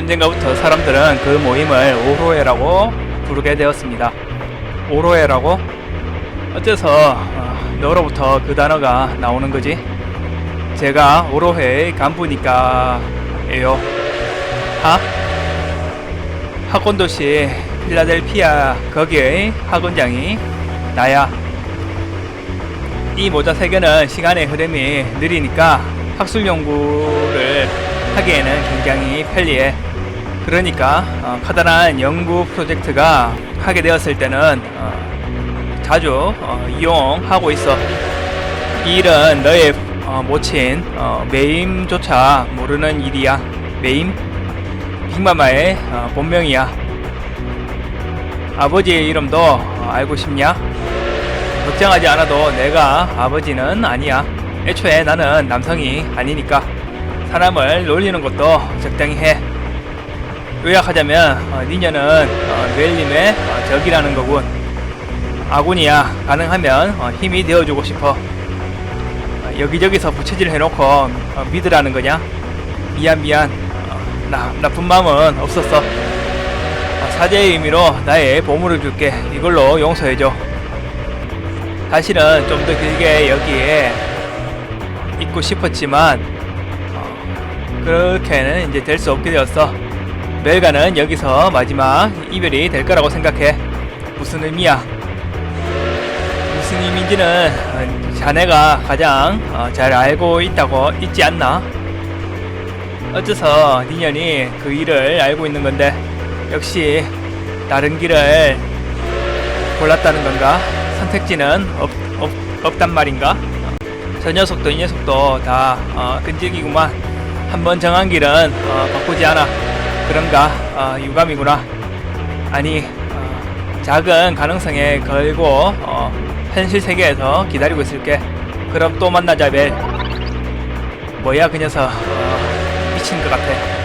언젠가부터 사람들은 그 모임을 오로에라고 부르게 되었습니다. 오로에라고? 어째서 어, 너로부터 그 단어가 나오는 거지? 제가 오로회의 간부니까예요. 하? 학원 도시 필라델피아 거기의 학원장이 나야. 이 모자 세 개는 시간의 흐름이 느리니까 학술 연구를 하기에는 굉장히 편리해. 그러니까 어, 커다란 연구 프로젝트가 하게 되었을 때는 어, 자주 어, 이용하고 있어. 이 일은 너의 어, 모친 어, 메임조차 모르는 일이야. 메임? 빅마마의 어, 본명이야. 아버지의 이름도 어, 알고 싶냐? 걱정하지 않아도 내가 아버지는 아니야. 애초에 나는 남성이 아니니까 사람을 놀리는 것도 적당히 해. 요약하자면 어, 니녀는 어, 멜님의 어, 적이라는 거군. 아군이야. 가능하면 어, 힘이 되어주고 싶어. 어, 여기저기서 부채질 해놓고 어, 믿으라는 거냐? 미안 미안. 어, 나 나쁜 마음은 없었어. 어, 사죄의 의미로 나의 보물을 줄게. 이걸로 용서해줘. 사실은 좀 더 길게 여기에 있고 싶었지만 어, 그렇게는 이제 될 수 없게 되었어. 멜가는 여기서 마지막 이별이 될 거라고 생각해. 무슨 의미야? 무슨 의미인지는 어, 자네가 가장 어, 잘 알고 있다고 있지 않나? 어째서 니년이 그 일을 알고 있는 건데 역시 다른 길을 골랐다는 건가? 선택지는 없, 없, 없단 말인가? 저 녀석도 이 녀석도 다 어, 끈질기구만. 한번 정한 길은 어, 바꾸지 않아. 그런가? 어, 유감이구나. 아니, 어, 작은 가능성에 걸고 어, 현실 세계에서 기다리고 있을게. 그럼 또 만나자, 벨. 뭐야, 그 녀석. 어, 미친 것 같아.